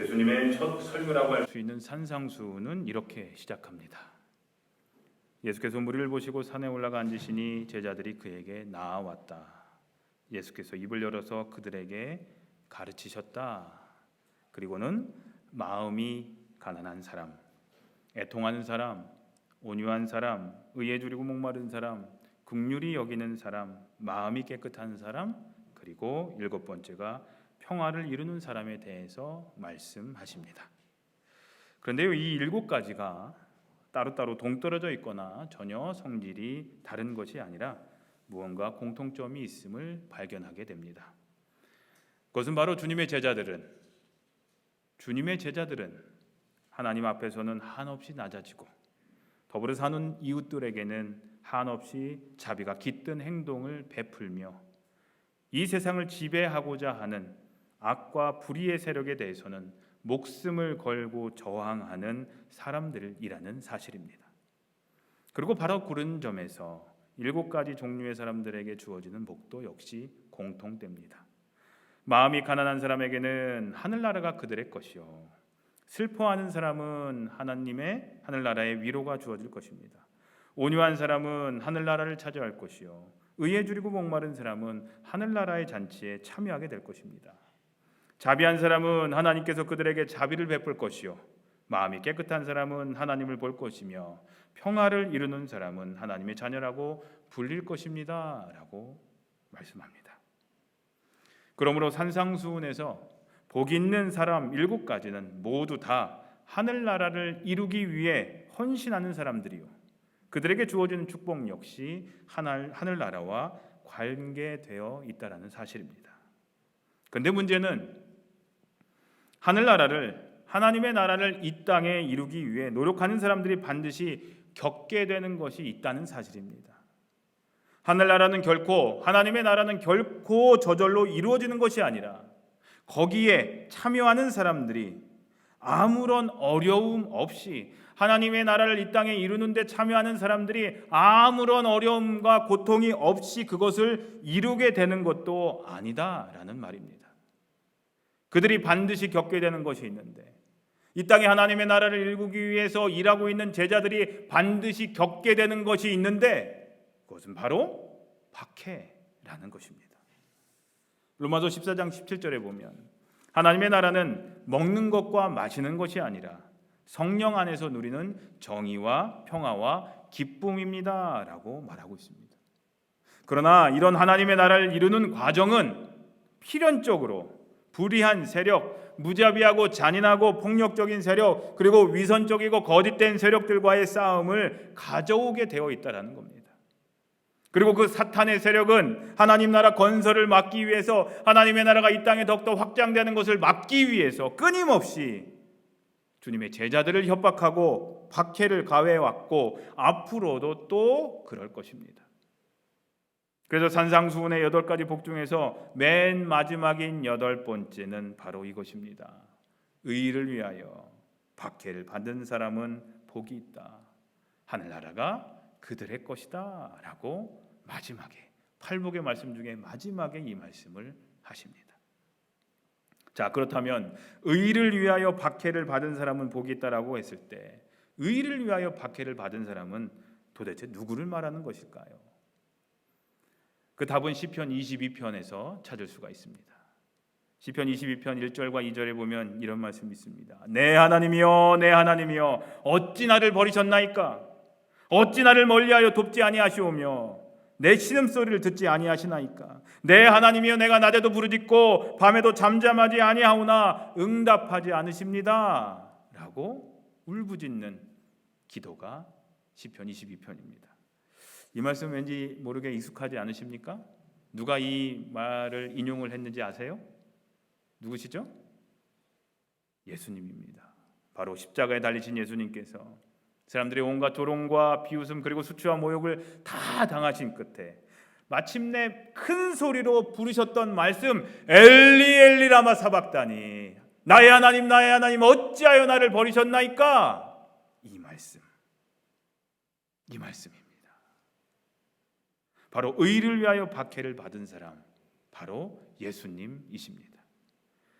예수님의 첫 설교라고 할 수 있는 산상수는 이렇게 시작합니다. 예수께서 무리를 보시고 산에 올라가 앉으시니 제자들이 그에게 나아왔다. 예수께서 입을 열어서 그들에게 가르치셨다. 그리고는 마음이 가난한 사람, 애통하는 사람, 온유한 사람, 의에 줄이고 목마른 사람, 긍휼히 여기는 사람, 마음이 깨끗한 사람, 그리고 일곱 번째가 평화를 이루는 사람에 대해서 말씀하십니다. 그런데요, 이 일곱 가지가 따로따로 동떨어져 있거나 전혀 성질이 다른 것이 아니라 무언가 공통점이 있음을 발견하게 됩니다. 그것은 바로 주님의 제자들은 주님의 제자들은 하나님 앞에서는 한없이 낮아지고 더불어 사는 이웃들에게는 한없이 자비가 깃든 행동을 베풀며 이 세상을 지배하고자 하는 악과 불의의 세력에 대해서는 목숨을 걸고 저항하는 사람들이라는 사실입니다. 그리고 바로 그런 점에서 일곱 가지 종류의 사람들에게 주어지는 복도 역시 공통됩니다. 마음이 가난한 사람에게는 하늘나라가 그들의 것이요. 슬퍼하는 사람은 하나님의 하늘나라의 위로가 주어질 것입니다. 온유한 사람은 하늘나라를 차지할 것이요. 의에 줄이고 목마른 사람은 하늘나라의 잔치에 참여하게 될 것입니다. 자비한 사람은 하나님께서 그들에게 자비를 베풀 것이요. 마음이 깨끗한 사람은 하나님을 볼 것이며 평화를 이루는 사람은 하나님의 자녀라고 불릴 것입니다라고 말씀합니다. 그러므로 산상수훈에서 복 있는 사람 일곱 가지는 모두 다 하늘나라를 이루기 위해 헌신하는 사람들이요. 그들에게 주어지는 축복 역시 하늘 하늘나라와 관계되어 있다라는 사실입니다. 근데 문제는 하늘나라를 하나님의 나라를 이 땅에 이루기 위해 노력하는 사람들이 반드시 겪게 되는 것이 있다는 사실입니다. 하늘나라는 결코 하나님의 나라는 결코 저절로 이루어지는 것이 아니라 거기에 참여하는 사람들이 아무런 어려움 없이 하나님의 나라를 이 땅에 이루는 데 참여하는 사람들이 아무런 어려움과 고통이 없이 그것을 이루게 되는 것도 아니다라는 말입니다. 그들이 반드시 겪게 되는 것이 있는데 이 땅에 하나님의 나라를 이루기 위해서 일하고 있는 제자들이 반드시 겪게 되는 것이 있는데 그것은 바로 박해라는 것입니다. 로마서 14장 17절에 보면 하나님의 나라는 먹는 것과 마시는 것이 아니라 성령 안에서 누리는 정의와 평화와 기쁨입니다라고 말하고 있습니다. 그러나 이런 하나님의 나라를 이루는 과정은 필연적으로 불의한 세력, 무자비하고 잔인하고 폭력적인 세력, 그리고 위선적이고 거짓된 세력들과의 싸움을 가져오게 되어 있다라는 겁니다. 그리고 그 사탄의 세력은 하나님 나라 건설을 막기 위해서 하나님의 나라가 이 땅에 더욱더 확장되는 것을 막기 위해서 끊임없이 주님의 제자들을 협박하고 박해를 가해 왔고 앞으로도 또 그럴 것입니다. 그래서 산상수훈의 여덟 가지 복 중에서 맨 마지막인 여덟 번째는 바로 이것입니다. 의를 위하여 박해를 받은 사람은 복이 있다. 하늘나라가 그들의 것이다라고 마지막에 팔복의 말씀 중에 마지막에 이 말씀을 하십니다. 자, 그렇다면 의를 위하여 박해를 받은 사람은 복이 있다라고 했을 때 의를 위하여 박해를 받은 사람은 도대체 누구를 말하는 것일까요? 그 답은 시편 22편에서 찾을 수가 있습니다. 시편 22편 1절과 2절에 보면 이런 말씀이 있습니다. 내 하나님이여 내 하나님이여 어찌 나를 버리셨나이까 어찌 나를 멀리하여 돕지 아니하시오며 내 신음 소리를 듣지 아니하시나이까 내 하나님이여 내가 낮에도 부르짖고 밤에도 잠잠하지 아니하오나 응답하지 않으십니다 라고 울부짖는 기도가 시편 22편입니다 이 말씀 왠지 모르게 익숙하지 않으십니까? 누가 이 말을 인용을 했는지 아세요? 누구시죠? 예수님입니다 바로 십자가에 달리신 예수님께서 사람들이 온갖 조롱과 비웃음 그리고 수치와 모욕을 다 당하신 끝에 마침내 큰 소리로 부르셨던 말씀 엘리 엘리 라마 사박다니 나의 하나님 나의 하나님 어찌하여 나를 버리셨나이까 이 말씀 이 말씀입니다. 바로 의를 위하여 박해를 받은 사람 바로 예수님이십니다.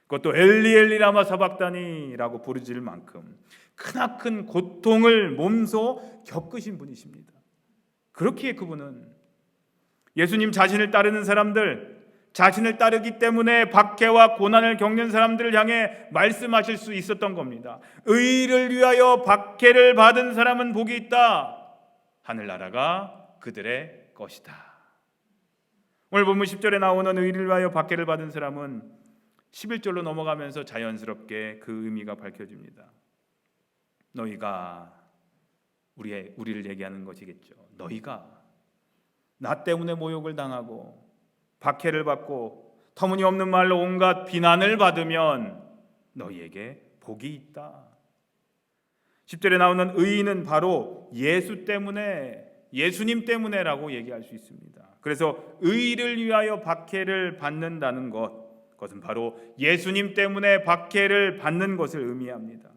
그것도 엘리 엘리 라마 사박다니라고 부르질 만큼 크나큰 고통을 몸소 겪으신 분이십니다. 그렇기에 그분은 예수님 자신을 따르는 사람들, 자신을 따르기 때문에 박해와 고난을 겪는 사람들을 향해 말씀하실 수 있었던 겁니다. 의를 위하여 박해를 받은 사람은 복이 있다. 하늘나라가 그들의 것이다. 오늘 본문 10절에 나오는 의를 위하여 박해를 받은 사람은 11절로 넘어가면서 자연스럽게 그 의미가 밝혀집니다. 너희가 우리의 우리를 얘기하는 것이겠죠. 너희가 나 때문에 모욕을 당하고 박해를 받고 터무니없는 말로 온갖 비난을 받으면 너희에게 복이 있다. 10절에 나오는 의인은 바로 예수 때문에 예수님 때문에라고 얘기할 수 있습니다. 그래서 의를 위하여 박해를 받는다는 것 그것은 바로 예수님 때문에 박해를 받는 것을 의미합니다.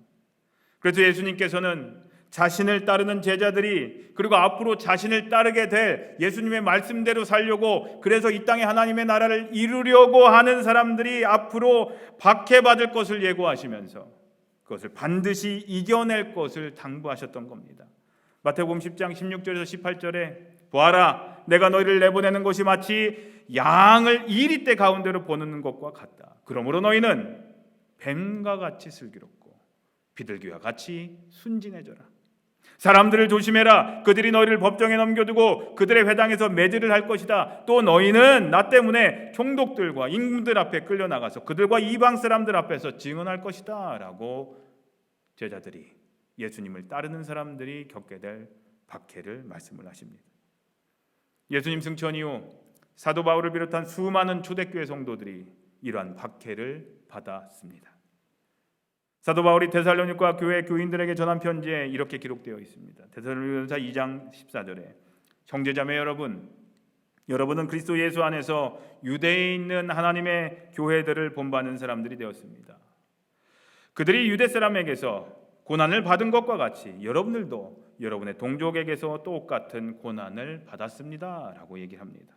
그래서 예수님께서는 자신을 따르는 제자들이 그리고 앞으로 자신을 따르게 될 예수님의 말씀대로 살려고 그래서 이 땅에 하나님의 나라를 이루려고 하는 사람들이 앞으로 박해받을 것을 예고하시면서 그것을 반드시 이겨낼 것을 당부하셨던 겁니다. 마태복음 10장 16절에서 18절에 보아라 내가 너희를 내보내는 것이 마치 양을 이리대 가운데로 보내는 것과 같다. 그러므로 너희는 뱀과 같이 슬기롭고 비둘기와 같이 순진해져라. 사람들을 조심해라. 그들이 너희를 법정에 넘겨두고 그들의 회당에서 매질을 할 것이다. 또 너희는 나 때문에 총독들과 임금들 앞에 끌려 나가서 그들과 이방 사람들 앞에서 증언할 것이다라고 제자들이 예수님을 따르는 사람들이 겪게 될 박해를 말씀을 하십니다. 예수님 승천 이후 사도 바울을 비롯한 수많은 초대교회 성도들이 이러한 박해를 받았습니다. 사도 바울이 데살로니가 교회 교인들에게 전한 편지에 이렇게 기록되어 있습니다. 데살로니가서 2장 14절에 형제자매 여러분 여러분은 그리스도 예수 안에서 유대에 있는 하나님의 교회들을 본받는 사람들이 되었습니다. 그들이 유대 사람에게서 고난을 받은 것과 같이 여러분들도 여러분의 동족에게서 똑같은 고난을 받았습니다라고 얘기합니다.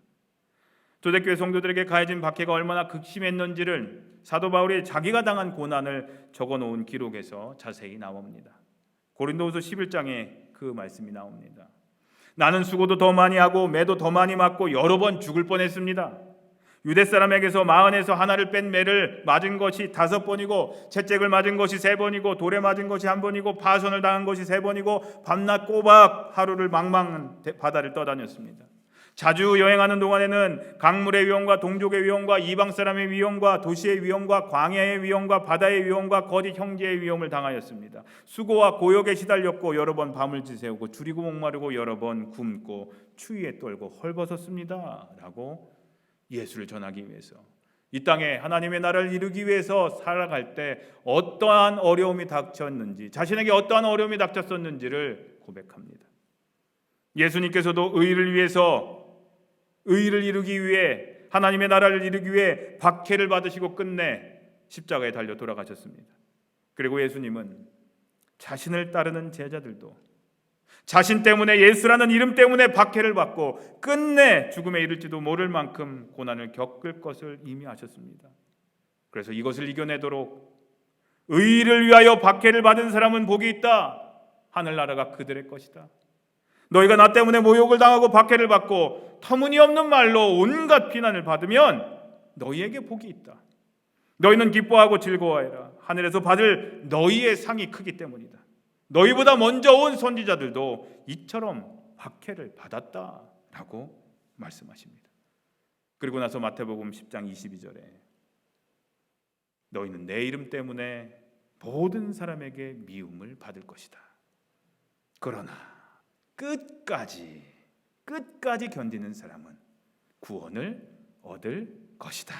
초대교회 성도들에게 가해진 박해가 얼마나 극심했는지를 사도 바울이 자기가 당한 고난을 적어 놓은 기록에서 자세히 나옵니다. 고린도후서 11장에 그 말씀이 나옵니다. 나는 수고도 더 많이 하고 매도 더 많이 맞고 여러 번 죽을 뻔했습니다. 유대 사람에게서 마흔에서 하나를 뺀 매를 맞은 것이 다섯 번이고 채찍을 맞은 것이 세 번이고 돌에 맞은 것이 한 번이고 파손을 당한 것이 세 번이고 밤낮 꼬박 하루를 망망 바다를 떠다녔습니다. 자주 여행하는 동안에는 강물의 위험과 동족의 위험과 이방 사람의 위험과 도시의 위험과 광야의 위험과 바다의 위험과 거짓 형제의 위험을 당하였습니다. 수고와 고역에 시달렸고 여러 번 밤을 지새우고 줄이고 목마르고 여러 번 굶고 추위에 떨고 헐벗었습니다라고 예수를 전하기 위해서 이 땅에 하나님의 나라를 이루기 위해서 살아갈 때 어떠한 어려움이 닥쳤는지 자신에게 어떠한 어려움이 닥쳤었는지를 고백합니다. 예수님께서도 의를 위해서 의를 이루기 위해 하나님의 나라를 이루기 위해 박해를 받으시고 끝내 십자가에 달려 돌아가셨습니다. 그리고 예수님은 자신을 따르는 제자들도 자신 때문에 예수라는 이름 때문에 박해를 받고 끝내 죽음에 이를지도 모를 만큼 고난을 겪을 것을 이미 아셨습니다. 그래서 이것을 이겨내도록 의를 위하여 박해를 받은 사람은 복이 있다. 하늘나라가 그들의 것이다. 너희가 나 때문에 모욕을 당하고 박해를 받고 터무니없는 말로 온갖 비난을 받으면 너희에게 복이 있다. 너희는 기뻐하고 즐거워해라. 하늘에서 받을 너희의 상이 크기 때문이다. 너희보다 먼저 온 선지자들도 이처럼 박해를 받았다라고 말씀하십니다. 그리고 나서 마태복음 10장 22절에 너희는 내 이름 때문에 모든 사람에게 미움을 받을 것이다. 그러나 끝까지 끝까지 견디는 사람은 구원을 얻을 것이다.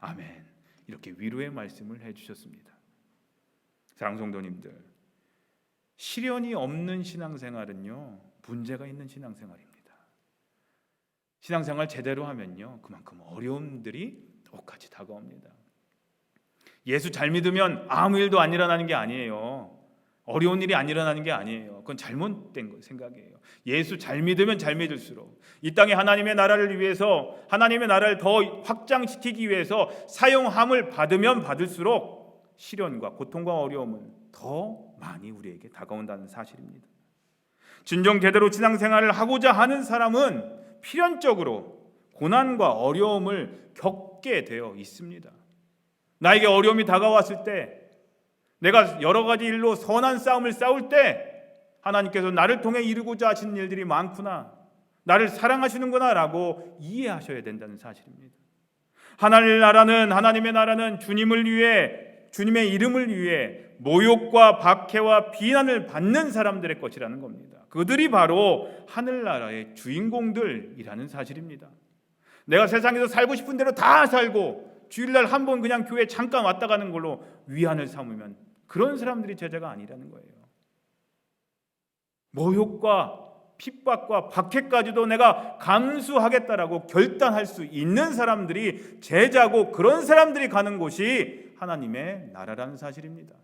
아멘. 이렇게 위로의 말씀을 해 주셨습니다. 사랑 성도님들. 시련이 없는 신앙생활은요. 문제가 있는 신앙생활입니다. 신앙생활 제대로 하면요. 그만큼 어려움들이 똑같이 다가옵니다. 예수 잘 믿으면 아무 일도 안 일어나는 게 아니에요. 어려운 일이 안 일어나는 게 아니에요. 그건 잘못된 거 생각이에요. 예수 잘 믿으면 잘 믿을수록 이 땅에 하나님의 나라를 위해서 하나님의 나라를 더 확장시키기 위해서 사용함을 받으면 받을수록 시련과 고통과 어려움은 더 많이 우리에게 다가온다는 사실입니다. 진정 제대로 신앙생활을 하고자 하는 사람은 필연적으로 고난과 어려움을 겪게 되어 있습니다. 나에게 어려움이 다가왔을 때 내가 여러 가지 일로 선한 싸움을 싸울 때 하나님께서 나를 통해 이루고자 하시는 일들이 많구나. 나를 사랑하시는구나라고 이해하셔야 된다는 사실입니다. 하나님의 나라는 하나님의 나라는 주님을 위해 주님의 이름을 위해 모욕과 박해와 비난을 받는 사람들의 것이라는 겁니다. 그들이 바로 하늘나라의 주인공들이라는 사실입니다. 내가 세상에서 살고 싶은 대로 다 살고 주일날 한 번 그냥 교회 잠깐 왔다 가는 걸로 위안을 삼으면 그런 사람들이 제자가 아니라는 거예요. 모욕과 핍박과 박해까지도 내가 감수하겠다라고 결단할 수 있는 사람들이 제자고 그런 사람들이 가는 곳이 하나님의 나라라는 사실입니다.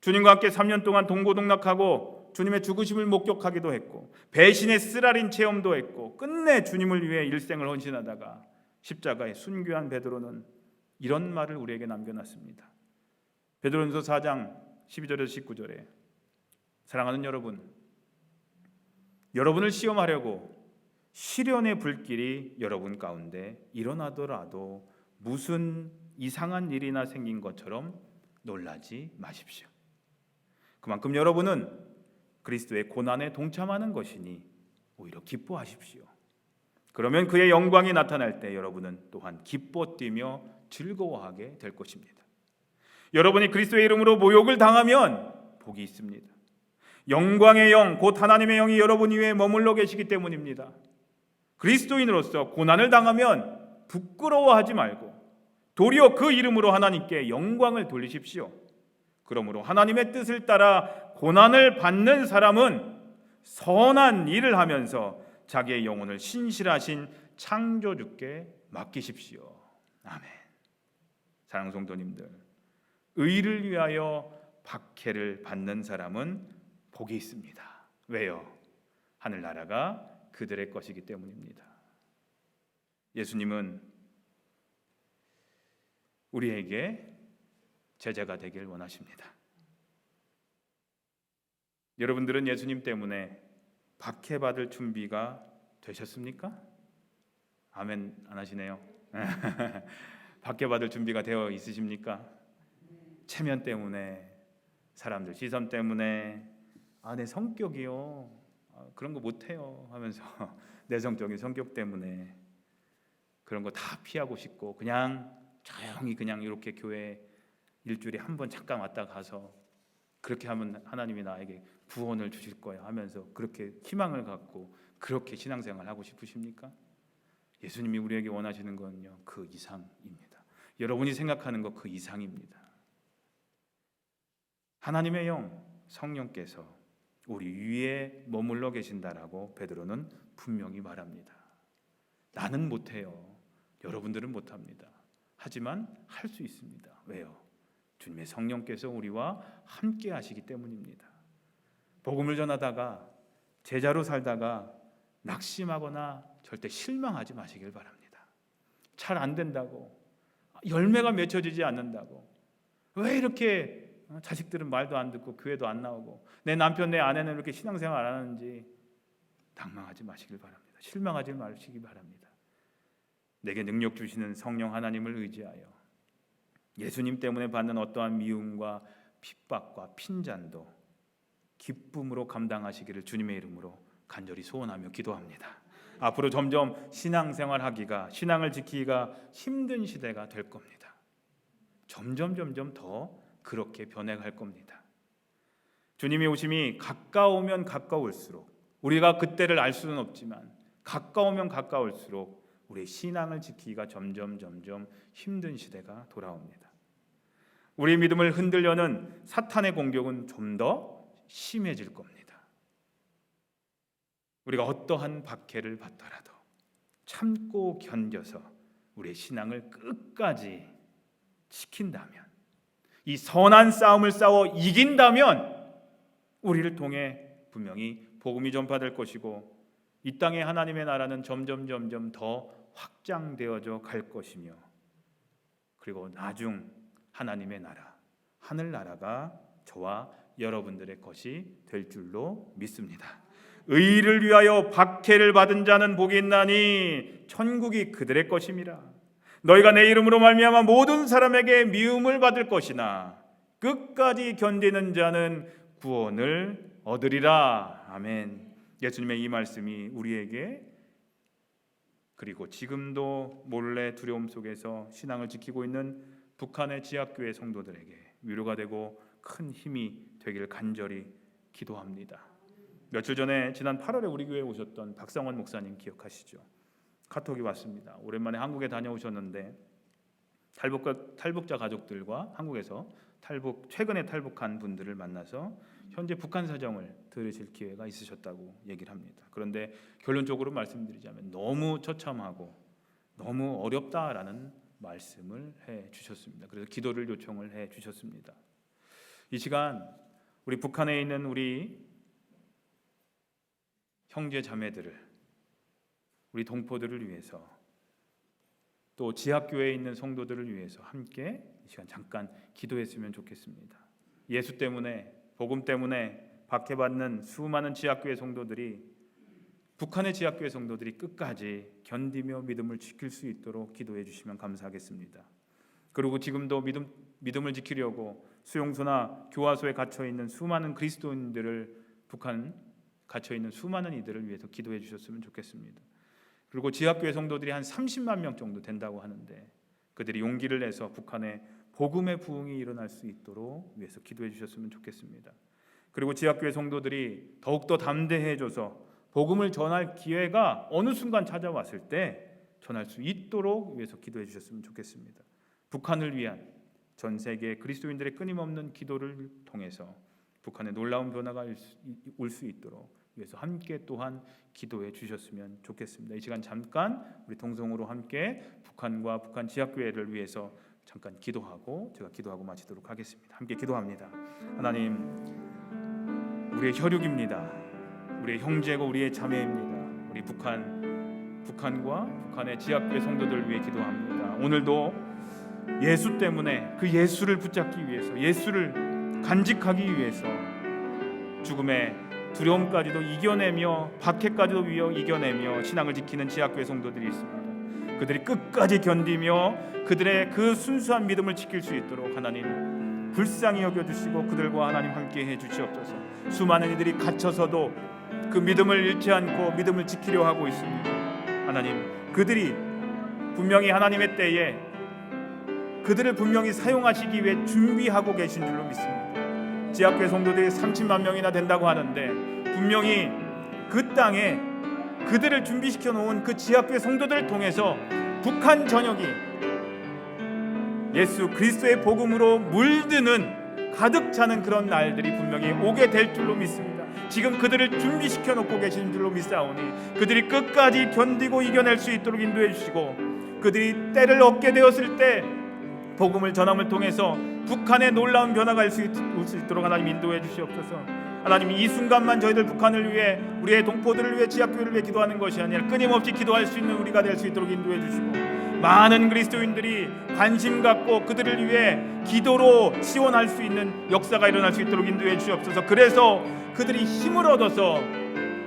주님과 함께 3년 동안 동고동락하고 주님의 죽으심을 목격하기도 했고 배신의 쓰라린 체험도 했고 끝내 주님을 위해 일생을 헌신하다가 십자가에 순교한 베드로는 이런 말을 우리에게 남겨놨습니다. 베드로전서 4장 12절에서 19절에 사랑하는 여러분 여러분을 시험하려고 시련의 불길이 여러분 가운데 일어나더라도 무슨 이상한 일이나 생긴 것처럼 놀라지 마십시오. 그만큼 여러분은 그리스도의 고난에 동참하는 것이니 오히려 기뻐하십시오. 그러면 그의 영광이 나타날 때 여러분은 또한 기뻐 뛰며 즐거워하게 될 것입니다. 여러분이 그리스도의 이름으로 모욕을 당하면 복이 있습니다. 영광의 영, 곧 하나님의 영이 여러분 위에 머물러 계시기 때문입니다. 그리스도인으로서 고난을 당하면 부끄러워하지 말고 도리어 그 이름으로 하나님께 영광을 돌리십시오. 그러므로 하나님의 뜻을 따라 고난을 받는 사람은 선한 일을 하면서 자기의 영혼을 신실하신 창조주께 맡기십시오. 아멘. 사랑 성도님들, 의를 위하여 박해를 받는 사람은 복이 있습니다. 왜요? 하늘 나라가 그들의 것이기 때문입니다. 예수님은 우리에게 제자가 되길 원하십니다. 여러분들은 예수님 때문에 박해받을 준비가 되셨습니까? 아멘 안 하시네요. 박해받을 준비가 되어 있으십니까? 체면 때문에 사람들 시선 때문에 아 내 성격이요 아, 그런 거 못해요 하면서 내성적인 성격 때문에 그런 거 다 피하고 싶고 그냥 조용히 그냥 이렇게 교회 일주일에 한 번 잠깐 왔다 가서 그렇게 하면 하나님이 나에게 구원을 주실 거야 하면서 그렇게 희망을 갖고 그렇게 신앙생활 하고 싶으십니까? 예수님이 우리에게 원하시는 건요 그 이상입니다. 여러분이 생각하는 것 그 이상입니다. 하나님의 영 성령께서 우리 위에 머물러 계신다라고 베드로는 분명히 말합니다. 나는 못해요. 여러분들은 못합니다. 하지만 할 수 있습니다. 왜요? 주님의 성령께서 우리와 함께 하시기 때문입니다. 복음을 전하다가 제자로 살다가 낙심하거나 절대 실망하지 마시길 바랍니다. 잘 안 된다고 열매가 맺혀지지 않는다고 왜 이렇게 자식들은 말도 안 듣고 교회도 안 나오고 내 남편 내 아내는 이렇게 신앙생활 안 하는지 당망하지 마시길 바랍니다. 실망하지 마시기 바랍니다. 내게 능력 주시는 성령 하나님을 의지하여 예수님 때문에 받는 어떠한 미움과 핍박과 핀잔도 기쁨으로 감당하시기를 주님의 이름으로 간절히 소원하며 기도합니다. 앞으로 점점 신앙생활 하기가 신앙을 지키기가 힘든 시대가 될 겁니다. 점점 점점 더 그렇게 변해갈 겁니다. 주님의 오심이 가까우면 가까울수록 우리가 그때를 알 수는 없지만 가까우면 가까울수록 우리의 신앙을 지키기가 점점 점점 힘든 시대가 돌아옵니다. 우리 믿음을 흔들려는 사탄의 공격은 좀 더 심해질 겁니다. 우리가 어떠한 박해를 받더라도 참고 견뎌서 우리의 신앙을 끝까지 지킨다면 이 선한 싸움을 싸워 이긴다면 우리를 통해 분명히 복음이 전파될 것이고 이 땅에 하나님의 나라는 점점 점점 더 확장되어져 갈 것이며 그리고 나중 하나님의 나라 하늘 나라가 저와 여러분들의 것이 될 줄로 믿습니다. 의를 위하여 박해를 받은 자는 복이 있나니 천국이 그들의 것임이라. 너희가 내 이름으로 말미암아 모든 사람에게 미움을 받을 것이나 끝까지 견디는 자는 구원을 얻으리라. 아멘. 예수님의 이 말씀이 우리에게 그리고 지금도 몰래 두려움 속에서 신앙을 지키고 있는 북한의 지하교회 성도들에게 위로가 되고 큰 힘이 되기를 간절히 기도합니다. 며칠 전에 지난 8월에 우리 교회에 오셨던 박상원 목사님 기억하시죠? 카톡이 왔습니다. 오랜만에 한국에 다녀오셨는데 탈북 탈북자 가족들과 한국에서 탈북 최근에 탈북한 분들을 만나서 현재 북한 사정을 들으실 기회가 있으셨다고 얘기를 합니다. 그런데 결론적으로 말씀드리자면 너무 처참하고 너무 어렵다라는 말씀을 해 주셨습니다. 그래서 기도를 요청을 해 주셨습니다. 이 시간 우리 북한에 있는 우리 형제 자매들을 우리 동포들을 위해서 또 지하교회에 있는 성도들을 위해서 함께 이 시간 잠깐 기도했으면 좋겠습니다. 예수 때문에 복음 때문에 박해받는 수많은 지하교회 성도들이 북한의 지하교회 성도들이 끝까지 견디며 믿음을 지킬 수 있도록 기도해 주시면 감사하겠습니다. 그리고 지금도 믿음 믿음을 지키려고 수용소나 교화소에 갇혀 있는 수많은 그리스도인들을 북한 갇혀 있는 수많은 이들을 위해서 기도해 주셨으면 좋겠습니다. 그리고 지하교회 성도들이 한 30만 명 정도 된다고 하는데 그들이 용기를 내서 북한에 복음의 부흥이 일어날 수 있도록 위해서 기도해 주셨으면 좋겠습니다. 그리고 지하교회 성도들이 더욱더 담대해져서 복음을 전할 기회가 어느 순간 찾아왔을 때 전할 수 있도록 위해서 기도해 주셨으면 좋겠습니다. 북한을 위한 전 세계 그리스도인들의 끊임없는 기도를 통해서 북한에 놀라운 변화가 올 수 있도록 위해서 함께 또한 기도해 주셨으면 좋겠습니다. 이 시간 잠깐 우리 동성으로 함께 북한과 북한 지하교회를 위해서 잠깐 기도하고 제가 기도하고 마치도록 하겠습니다. 함께 기도합니다. 하나님 우리의 혈육입니다. 우리의 형제고 우리의 자매입니다. 우리 북한 북한과 북한의 지하교회 성도들 위해 기도합니다. 오늘도 예수 때문에 그 예수를 붙잡기 위해서 예수를 간직하기 위해서 죽음의 두려움까지도 이겨내며 박해까지도 위어 이겨내며 신앙을 지키는 지하교회 성도들이 있습니다. 그들이 끝까지 견디며 그들의 그 순수한 믿음을 지킬 수 있도록 하나님 불쌍히 여겨 주시고 그들과 하나님 함께 해 주시옵소서. 수많은 이들이 갇혀서도 그 믿음을 잃지 않고 믿음을 지키려 하고 있습니다. 하나님 그들이 분명히 하나님의 때에 그들을 분명히 사용하시기 위해 준비하고 계신 줄로 믿습니다. 지하교회 성도들이 30만 명이나 된다고 하는데 분명히 그 땅에 그들을 준비시켜 놓은 그 지하교회 성도들을 통해서 북한 전역이 예수 그리스도의 복음으로 물드는 가득 차는 그런 날들이 분명히 오게 될 줄로 믿습니다. 지금 그들을 준비시켜 놓고 계신 줄로 믿사오니 그들이 끝까지 견디고 이겨낼 수 있도록 인도해 주시고 그들이 때를 얻게 되었을 때 복음을 전함을 통해서 북한의 놀라운 변화가 올수 있도록 하나님 인도해 주시옵소서. 하나님 이 순간만 저희들 북한을 위해 우리의 동포들을 위해 지하교회를 위해 기도하는 것이 아니라 끊임없이 기도할 수 있는 우리가 될 수 있도록 인도해 주시고 많은 그리스도인들이 관심 갖고 그들을 위해 기도로 지원할 수 있는 역사가 일어날 수 있도록 인도해 주시옵소서. 그래서 그들이 힘을 얻어서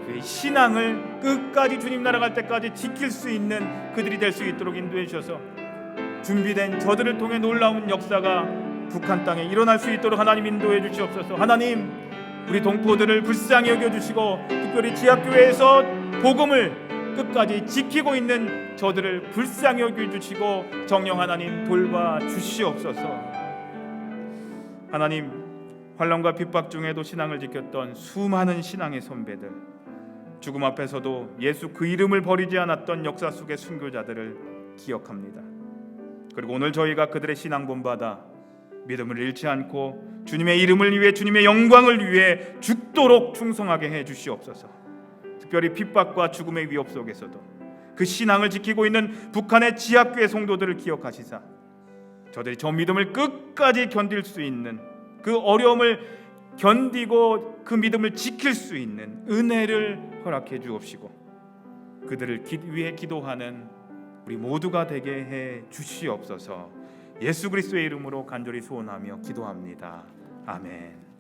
그 신앙을 끝까지 주님 나라 갈 때까지 지킬 수 있는 그들이 될 수 있도록 인도해 주셔서 준비된 저들을 통해 놀라운 역사가 북한 땅에 일어날 수 있도록 하나님 인도해 주시옵소서. 하나님 우리 동포들을 불쌍히 여겨 주시고 특별히 지하교회에서 복음을 끝까지 지키고 있는 저들을 불쌍히 여겨 주시고 정령 하나님 돌봐 주시옵소서. 하나님 환란과 핍박 중에도 신앙을 지켰던 수많은 신앙의 선배들 죽음 앞에서도 예수 그 이름을 버리지 않았던 역사 속의 순교자들을 기억합니다. 그리고 오늘 저희가 그들의 신앙 본받아 믿음을 잃지 않고 주님의 이름을 위해 주님의 영광을 위해 죽도록 충성하게 해 주시옵소서. 특별히 핍박과 죽음의 위협 속에서도 그 신앙을 지키고 있는 북한의 지하교회 성도들을 기억하시사 저들이 저 믿음을 끝까지 견딜 수 있는 그 어려움을 견디고 그 믿음을 지킬 수 있는 은혜를 허락해 주옵시고 그들을 기- 위해 기도하는 우리 모두가 되게 해 주시옵소서. 예수 그리스도의 이름으로 간절히 소원하며 기도합니다. 아멘.